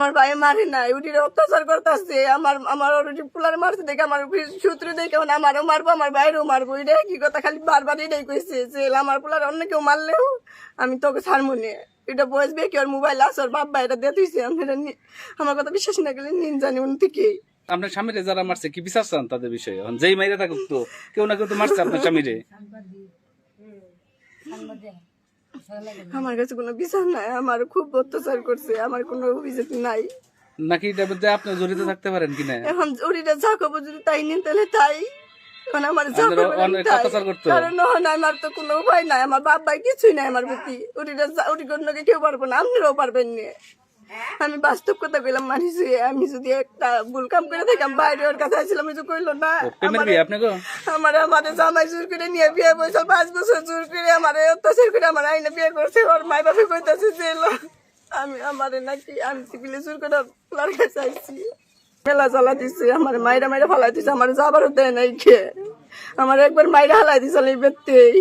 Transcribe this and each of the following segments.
আমার ভাই মারে নাই উঠির অত্যাচার করতেছে আমার আমার ওটি পোলার মারছে দেখে আমার সূত্র দেখে মানে আমারও মারবো আমার বাইরেও মারবো। এটা কি কথা খালি বারবার এটাই কইছে যে আমার পোলার অন্য কেউ মারলেও আমি তোকে ছাড়বো নে। এটা বসবে কি ওর মোবাইল আছে ওর বাবা এটা দিয়ে তুইছে আমি আমার কথা বিশ্বাস না গেলে নিন জানি উনি থেকেই আপনার স্বামীরে যারা মারছে কি বিচার চান তাদের বিষয়ে? যেই মাইরে থাকুক তো কেউ না কেউ তো মারছে আপনার স্বামীরে। আমার কাছে কোনো বিচার নাই আমার খুব অত্যাচার করছে আমার কোনো অভিযোগ নাই। নাকি এটা বলতে আপনি জড়িত থাকতে পারেন কিনা এখন জড়িতে যা করব যদি তাই নিন তাহলে তাই। এখন আমার যা। কারণ আমার তো কোনো উপায় নাই আমার বাপ ভাই কিছুই নাই আমার প্রতি। ওটি ওটি কোনো কেউ পারব না আপনিও পারবেন না। আমি বাস্তব কথা কইলাম মানিছি আমি যদি একটা ভুল কাম করে থাকতাম বাইরে ওর কাছে আসছিলাম কিছু কইলো না আমার আমাদের জামাই জোর করে নিয়ে বিয়ে বসে পাঁচ বছর জোর করে আমার অত্যাচার করে আমার আইনে বিয়ে করছে ওর মাই বাপে কইতাছে যে। আমি আমার নাকি আমি সিভিলে জোর করে পোলার কাছে আইছি মেলা জ্বালা দিছে আমার মাইরা মাইরা ফালাই দিছে আমার যাবারও দেয় নাই খেয়ে আমার একবার মাইরা হালাই দিছিল এই ব্যক্তিই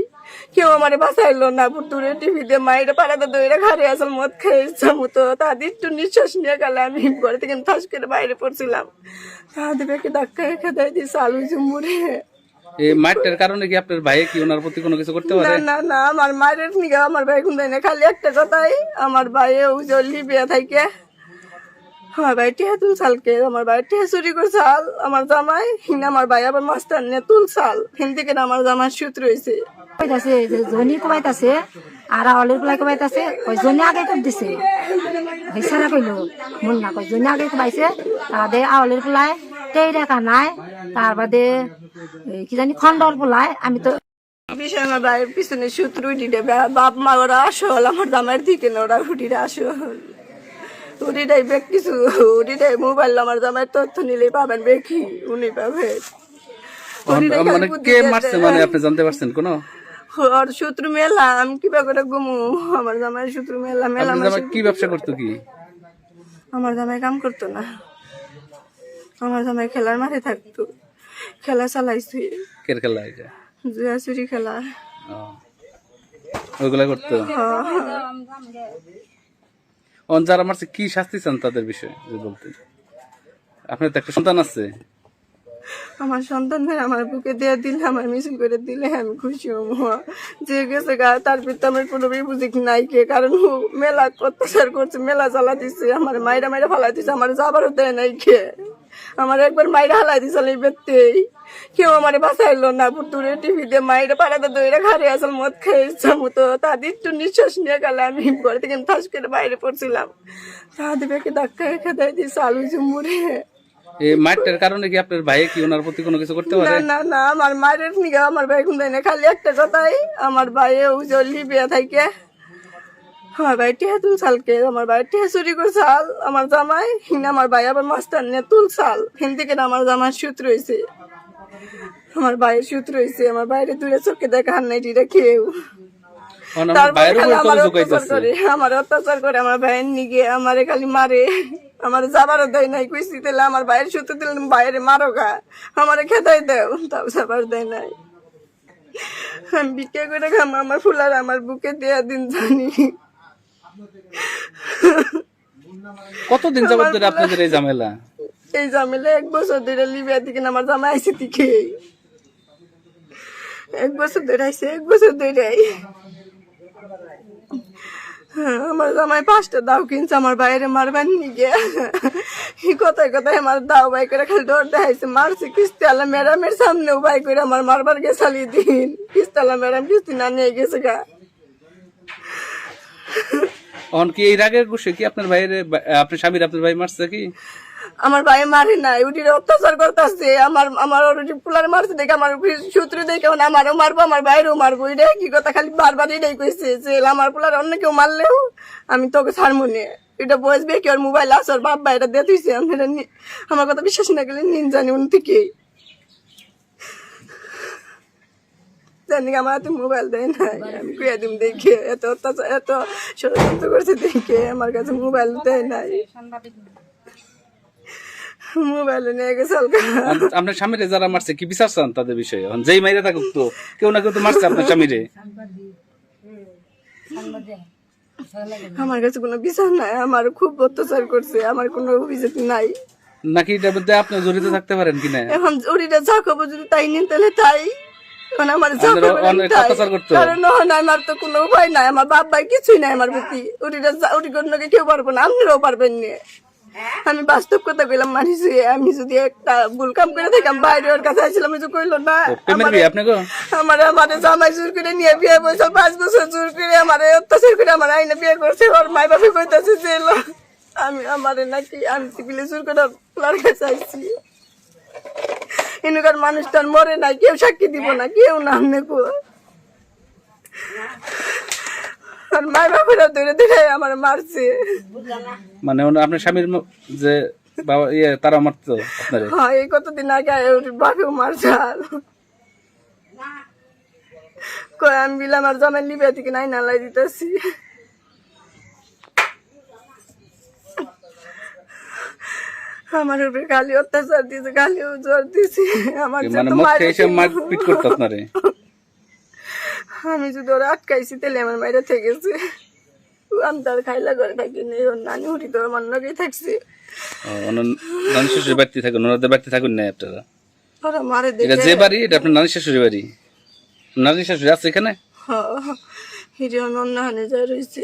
কেউ আমার বাঁচাইলো না দূরে টিভিতে মাইরা পাড়াতে দইরা ঘরে আসল মদ খেয়ে ইচ্ছা মতো তাদের একটু নিঃশ্বাস নিয়ে গেলে আমি ঘরে থেকে ঠাস করে বাইরে পড়ছিলাম। তাদের বেঁকে ধাক্কা রেখে দেয় দিয়েছে আলু চুমুরে এই মারটার কারণে কি আপনার ভাই কি ওনার প্রতি কোনো কিছু করতে না পারে? না না আমার মায়ের নিকে আমার ভাই কোন খালি একটা কথাই আমার ভাই উজলি বিয়ে থাকে। আমার ভাই টিয়া তুল সালকে আমার ভাই টিয়া চুরি করে চাল। আমার জামাই হিন আমার ভাই আবার মাস্টার নিয়ে তুল চাল। হিন থেকে আমার জামার সূত্র হয়েছে কমাইতাছে যে জনি কমাইতাছে আর আওয়ালের পোলাই কমাইতাছে ওই জনি আগে করে দিছে। ওই সারা কইলো মন না কই জনি আগে কমাইছে তাদের আওয়ালের পোলাই তেই রেখা নাই তার বাদে কি জানি খন্ডর পোলাই আমি তো আমার ভাইয়ের পিছনে সূত্র বাপ মা ওরা আসল আমার জামাইয়ের দিকে না ওরা উঠিটে আসল। উঠিটাই বেগ কিছু উঠিটাই মোবাইল আমার জামাইয়ের তথ্য নিলে পাবেন বেকি উনি পাবেন মানে কে মারছে মানে আপনি জানতে পারছেন কোনো? ওর শত্রু মেলা আমি কিবা করে ঘুমু? আমার জামাই শত্রু মেলা মেলা জামাই কি ব্যবসা করতো কি? আমার জামাই কাম করতো না। আমার জামাই খেলার মাঠে থাকতো। খেলা চালাইছি। কের খেলা এটা? জুয়া চুরি খেলা। ও। ওইগুলা করতো? অন যারা মারছে কি শাস্তি চান তাদের বিষয়ে বলতে আপনার তো একটা সন্তান আছে। আমার সন্তান ভাই আমার বুকে দিয়ে দিলে, আমার মিছিল করে দিলে আমি খুশি হব। যে গেছে গা, তার পিতা আমার কোনো বুঝিক নাই কে, কারণ ও মেলা অত্যাচার করছে, মেলা জ্বালা দিছে, আমার মাইরা মাইরা ফালা দিছে, আমার যাবারও দেয় নাই কে। আমার একবার মায়ের হালাই দিছিল এই ব্যক্তিই কেউ আমার বাঁচাইলো না দূরে টিভিতে মাইরা পাড়াতে দইরা ঘরে আসল মদ খেয়ে ইচ্ছা মতো তাদের একটু নিঃশ্বাস নিয়ে গেলে আমি ঘর থেকে ঠাস করে বাইরে পড়ছিলাম। তাদের বেঁকে ধাক্কা রেখে দেয় দিয়েছে আলু এই মারটার কারণে কি আপনার ভাই কি ওনার প্রতি কোনো কিছু করতে না পারে? না না আমার মায়ের আমার ভাই কোন খালি একটা কথাই আমার ভাই উজলি বিয়ে থাকে। আমার ভাই টিয়া তুল সালকে আমার ভাই টিয়া চুরি করে চাল আমার জামাই হিন আমার ভাই আবার মাস্টার নিয়ে তুল চাল। হিন থেকে না আমার জামার সূত্র হয়েছে আমার ভাইয়ের সূত্র হয়েছে আমার বাইরে দূরে চোখে দেখা হার নাই কেউ অন আমার অত্যাচার করে আমার ভাইয়ের নিগে আমারে খালি মারে আমার যাবারও দেয় নাই কইছি তাহলে আমার ভাইয়ের সূত্র দিলে বাইরে মারো গা আমারে খেতাই দেও তাও যাবার দেয় নাই। আমি বিকে করে খাম আমার ফুলার আমার বুকে দেয়া দিন জানি। কতদিন যাবত ধরে আপনাদের এই ঝামেলা? এই ঝামেলা এক বছর ধরে লিবিয়া দিকে আমার জামা আইসি দিকে এক বছর ধরে আইসে এক বছর ধরে। হ্যাঁ, আমার জামাই পাঁচটা দাও কিনছে আমার বাইরে মারবেন নিগে এই কথায় কথায় আমার দাও বাই করে খালি ডর দেখাইছে মারছে কিস্তি আলা ম্যাডামের সামনেও বাই করে আমার মারবার গে চালিয়ে দিন। কিস্তি আলা ম্যাডাম কিস্তি না নিয়ে গেছে গা। অন কি এই রাগের গুছে কি আপনার ভাইয়ের, আপনার স্বামীর, আপনার ভাই মারছে কি? আমার ভাই মারে নাই উঠির অত্যাচার করতেছে। আমার আমার পোলার মারছে দেখে, আমার সূত্র দেখে আমারও মারবো, আমার বাইরেও মারবো। এটা কি কথা, খালি বারবার এটাই কইছে যে, আমার পোলার অন্য কেউ মারলেও আমি তোকে ছাড়বো নে। এটা বসবে কি ওর মোবাইল ওর বাবা এটা দিয়ে নি- আমার কথা বিশ্বাস না গেলে নিন জানি উনি থেকেই জানি আমার হাতে মোবাইল দেয় নাই। আমি কুয়া দিম দেখে এত অত্যাচার এত ষড়যন্ত্র করছে দেখে আমার কাছে মোবাইল দেয় নাই। মোবাইল নিয়ে গেছে আপনার স্বামীরে যারা মারছে কি বিচার চান তাদের বিষয়ে? যেই মাইরে থাকুক তো কেউ না কেউ তো মারছে আপনার স্বামীরে। আমার কাছে কোনো বিচার নাই আমার খুব অত্যাচার করছে আমার কোনো অভিযোগ নাই। নাকি এটার মধ্যে আপনি জড়িত থাকতে পারেন কিনা এখন ওরিটা যা খবর যদি তাই নিন তাহলে তাই। এখন আমার আপনারা? কারণ আমার তো কোনো উপায় নাই। আমার বাপ ভাই কিছুই নাই আমার প্রতি। ওরিটা যা- ওরি কেউ পারব না? আপনারাও পারবেন না। আমি বাস্তব কথা কইলাম মানুষ আমি যদি একটা ভুল কাম করে থাকাম বাইরে ওর কাছে আসছিলাম কিছু কইলো না আমার আমার জামাই জোর করে নিয়ে বিয়ে বসে পাঁচ বছর জোর করে আমার অত্যাচার করে আমার আইনে বিয়ে করছে ওর মাই বাপে কইতাছে যে। আমি আমার নাকি আমি সিভিলে জোর করে ওর কাছে আইছি এনুকার মানুষটার মরে নাই কেউ সাক্ষী দিব না কেউ নাম নেব। আর মাই বাপেরা ধরে ধরে আমার মারছে। মানে আপনার স্বামীর যে বাবা ইয়ে তারা মারতো আপনারে? হ্যাঁ এই কতদিন আগে ওর বাপেও মারছে আমি বিলে আমার জামাই লিবে থেকে নাই নালাই দিতেছি। আমার উপরে গালি অত্যাচার দিয়েছে গালিও জোর দিয়েছে আমার মানে খেয়ে এসে মারপিট করতো আপনারে? আমি যদি ওরা আটকাইছি তাহলে আমার মায়েরা থেকেছে। আমি তার খাইলা করে থাকিনি ওর নানি হরি তো আমার লগেই থাকছে। নানি শ্বশুর বাড়িতে থাকুন ওনাদের বাড়িতে থাকুন না আপনারা? ওরা মারে এটা যে বাড়ি এটা আপনার নানি শ্বশুর বাড়ি? নানি শ্বশুর আছে এখানে? হিরিয়ন অন্যহানে যা রয়েছে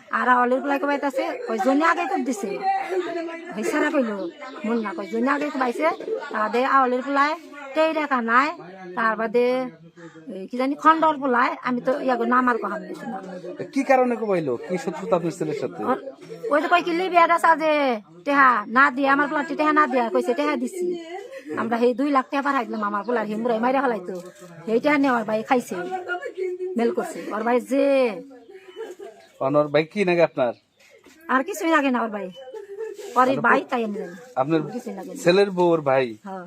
আর অলির কুলাই কুবাইতাছে কই জনি আগে কুব দিছে? ওই সেরা কইলো মন না কই জনি আগে কুবাইছে তাদের আওয়ালের পোলায় টেই রেখা নাই তার বাদে কি জানি খন্ডর পোলায় আমি তো ইয়াগো নামার কহাম কি কারণে কবাইলো কি শত্রুতা আপনার ছেলের সাথে? ওই তো কই কি লিবিয়া দাসা যে টেহা না দিয়ে আমার পোলা টেহা না দিয়া কইছে টেহা দিছি। আমরা সেই দুই লাখ টাকা পাঠাই দিলাম আমার পোলার হিমুরাই মাইরা হলাইতো সেই টেহা নিয়ে ওর ভাই খাইছে মেল করছে। ওর ভাই যে ওনার ভাই কি নাকি আপনার? আর কিছুই লাগে না ওর ভাই। ওর ভাই তাই জানি। আপনার ছেলের বউর ভাই? হ্যাঁ।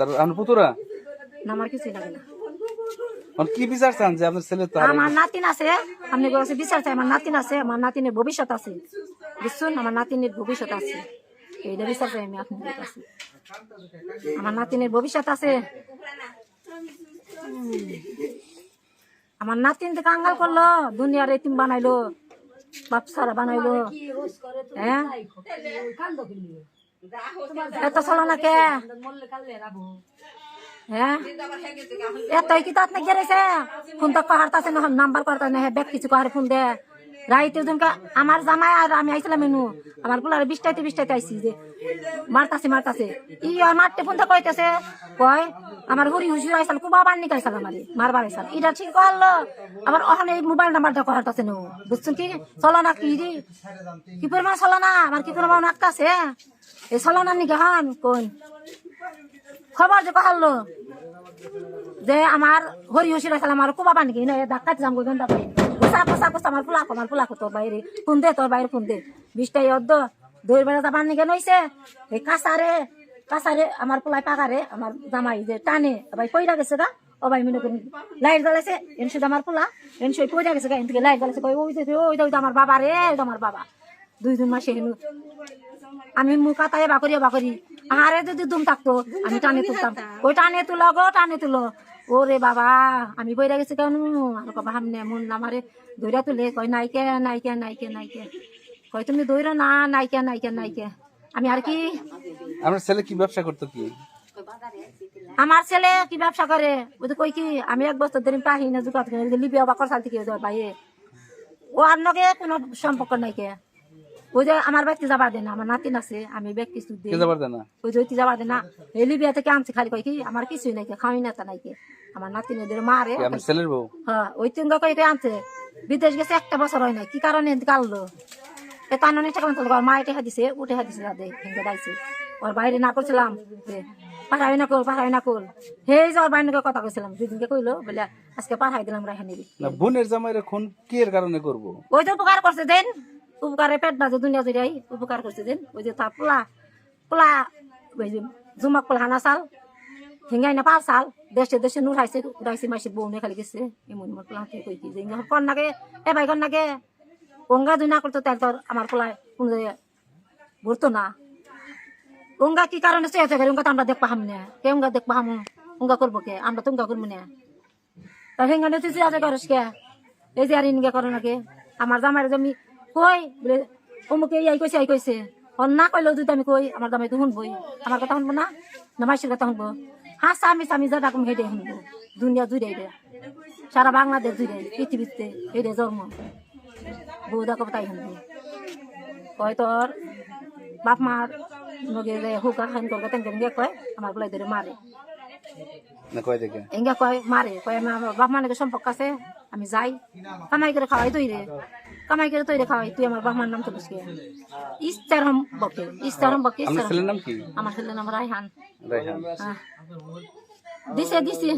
তার আপনার পুতুরা? না আমার কিছুই লাগে না। কি বিচার চান যে আপনার ছেলে তার আমার নাতিন আছে আপনি বলছে বিচার চাই আমার নাতিন আছে আমার নাতিনের ভবিষ্যৎ আছে। বুঝছেন? আমার নাতিনের ভবিষ্যৎ আছে। এইটা বিচার চাই আমি আপনাদের কাছে। আমার নাতিনের ভবিষ্যৎ আছে। আমার নাতিন কাঙ্গাল করল দুনিয়ার এতিম বানাইলো। বাপ সারা বানাইলো। হ্যাঁ? এত চলো না কে? হ্যাঁ? এত কি তাত না গেছে? ফোন তো কহারতাছে না নাম্বার করতা না ব্যাগ কিছু কহার ফোন দে। রাইতে আমার জামাই আর আমি আইছিলাম মেনু আমার পোলার বিষ্টাইতে বিষ্টাইতে আইছি যে, মারতাছে মারতাছে। ই মারতে ফোন তো কইতেছে, কয়, আমার হরি হুসুর আইসাল, কুবা বান্নি কাইসাল আমারে? মারবার আইসাল। এটা ঠিক করল। আবার ওখান এই মোবাইল নাম্বারটা কহারতাছে নো বুঝছেন কি? চলো না কি রে? কি পরিমাণ চলো না আমার কি পরিমাণ আঁকতাছে এই চলো না নিকে হান কোন খবর যে কহালো যে, আমার হরি হসি রাখাল আমার কুবা পানি কিনে ধাক্কাতে যাম গন্ধা পাই কোসা কোসা কোসা আমার ফুলা আমার ফুলা তোর বাইরে ফোন দে তোর বাইরে ফোন দে। বিশটাই অর্ধ দই বেড়া যাবার নিকে নইছে এই কাঁচারে কাঁচারে আমার পোলাই পাকারে আমার জামাই যে টানে ভাই কইরা গেছে গা। ভাই, মনে করি, লাইট জ্বালাইছে এন শুধু আমার পোলা। এন শুয়ে পইরা গেছে গা এন থেকে লাইট জ্বালাইছে কই ওই ওই ওই আমার বাবা রে ওই আমার বাবা। দুই দিন মাসে আমি মুখ কাতায় বাকরি বাকরি আরে যদি দুম থাকতো, আমি টানে তুলতাম। ওই টানে তুলো, গো, টানে তুলো। ওরে বাবা আমি বইরা গেছি কেন? আর কবা হামনে মন আমারে দইরা তুলে কয় নাইকে নাইকে নাইকে নাইকে। কয় তুমি দইরা না নাইকে নাইকে নাইকে। আমি আর কি? আপনার ছেলে কি ব্যবসা করতো কি? আমার ছেলে কি ব্যবসা করে? ওই তো কই কি আমি এক বছর ধরে পাহি না জুকাত লিবি অবা করসাল থেকে ভাইয়ে ও আর নগে কোনো সম্পর্ক নাই কে। ওই যে আমার ব্যক্তি যাবার দেন আমার নাতিন আছে আমি ব্যক্তি সুদ। দিই কে যাবার দেয় না? ওই জয়তি যাবার দেন না। এই লিবিয়া থেকে আনছে খালি কই কি আমার কিছুই নাই কে খাওয়াই না তা নাই কে। আমার নাতিন ওদের মারে। কি ছেলের বউ? হ্যাঁ ওই তিন কই কই আনছে। বিদেশ গেছে একটা বছর হয় না কি কারণে কাললো এ তাননে টাকা তো মা এটা দিছে উঠে দিছে দাদে ভেঙে দাইছে ওর বাইরে না করছিলাম যে পাঠাই না কর পাঠাই না কর সেই যে ওর বাইরে কথা কইছিলাম। দুদিনকে কইলো বলে আজকে পাঠাই দিলাম রাখা নিবি। না বোনের জামাইরে খুন কি এর কারণে করব? ওই যে উপকার করছে দেন। উপকারে পেট বাজে দুনিয়া জুড়াই উপকার করছে দেন। ওই যে তার পোলা পোলা ওই যে জুমাক পোলা হানা চাল হিঙ্গাই না পাঁচ চাল দেশে দেশে নুরাইছে উড়াইছে মাসির বউ খালি গেছে এমন মোট পোলা কই কি যে নাগে এ ভাই নাগে গঙ্গা দুই না করতো তাই তোর আমার পোলায় কোনো ঘুরতো না গঙ্গা কি কারণে চেয়েছে গঙ্গা তো আমরা দেখবা হাম না কে গঙ্গা দেখবা হাম গঙ্গা করব কে আমরা তো গঙ্গা করব না তা হেঙ্গানে তুই আছে করস কে এই যে আর ইনগে করে নাকি আমার জামাই জমি কই বলে অমুকে এই কইছে এই কইছে না কইলেও যদি আমি কই আমার জামাই তো শুনবই আমার কথা শুনব না না মাইসের কথা শুনব হ্যাঁ স্বামী স্বামী যা ডাকুম হেঁটে শুনব দুনিয়া জুড়ে দে সারা বাংলাদেশ জুড়ে পৃথিবীতে হেঁটে জন্ম। বউ দেখো তাই শুনব কয় তোর বাপ মার নগে যে হুকা খান করবে তেঙ্গে কয় আমার বলাই ধরে মারে। না কয় মারে। কয় আমার বাপ মানের সম্পর্ক আছে আমি যাই। কামাই করে খাওয়াই তুই রে। কামাই করে তৈরি খাওয়াই তুই আমার বাপ মার নাম তো বুঝকে ইস্তার হম বকে ইস্তার হম বকে ইস্তার ছেলের নাম কি? আমার ছেলের নাম রায়হান। রাইহান হ্যাঁ। দিছে দিছে।